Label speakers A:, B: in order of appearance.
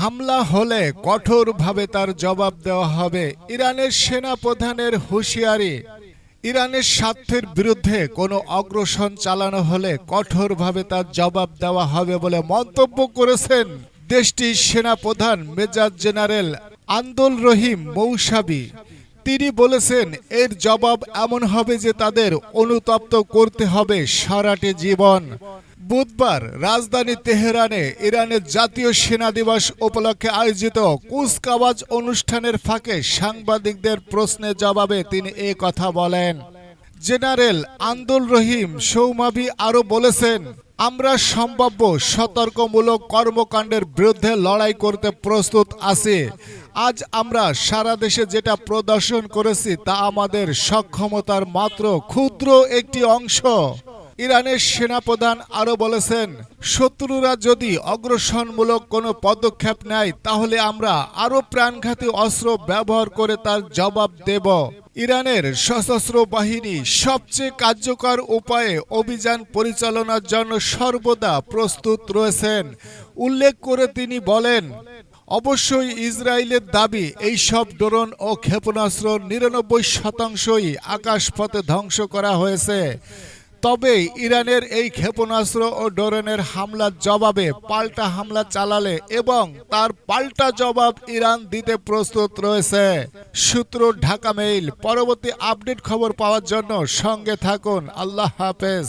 A: হামলা হলে কঠোরভাবে তার জবাব দেওয়া হবে ইরানের সেনা প্রধানের হুঁশিয়ারি। ইরানের স্বার্থের বিরুদ্ধে কোনো অগ্রসর চালানো হলে কঠোরভাবে তার জবাব দেওয়া হবে বলে মন্তব্য করেছেন দেশটির সেনাপ্রধান major general Abdol Rahim Mousavi. তিনি বলেছেন, এর জবাব এমন হবে যে তাদের অনুতপ্ত করতে হবে সারাটি জীবন। বুধবার রাজধানী তেহরানে ইরানের জাতীয় সেনা দিবস উপলক্ষে আয়োজিত কুচকাওয়াজ অনুষ্ঠানের ফাঁকে সাংবাদিকদের প্রশ্নের জবাবে তিনি এ কথা বলেন। জেনারেল আন্দুল রহিম সৌমাবি আরও বলেছেন আমরা সম্ভাব্য সতর্কমূলক কর্মকাণ্ডের বিরুদ্ধে লড়াই করতে প্রস্তুত আছি। আজ আমরা সারা দেশে যেটা প্রদর্শন করেছি তা আমাদের সক্ষমতার মাত্র ক্ষুদ্র একটি অংশ। ইরানের সেনাপ্রধান আরও বলেছেন, শত্রুরা যদি অগ্রসরমূলক কোনো পদক্ষেপ নেয়, তাহলে আমরা আরও প্রাণঘাতী অস্ত্র ব্যবহার করে তার জবাব দেব। ইরানের সশস্ত্র বাহিনী সবচেয়ে কার্যকর উপায়ে অভিযান পরিচালনার জন্য সর্বদা প্রস্তুত রয়েছেন। উল্লেখ করে তিনি বলেন, অবশ্যই ইসরায়েলের দাবি এই সব ড্রোন ও ক্ষেপণাস্ত্র নিরানব্বই শতাংশই আকাশপথে ধ্বংস করা হয়েছে। তবে ইরানের এই ক্ষেপণাস্ত্র ও ড্রোনের হামলার জবাবে পাল্টা হামলা চালালে এবং তার পাল্টা জবাব ইরান দিতে প্রস্তুত রয়েছে। সূত্র ঢাকা মেইল। পরবর্তী আপডেট খবর পাওয়ার জন্য সঙ্গে থাকুন। আল্লাহ হাফেজ।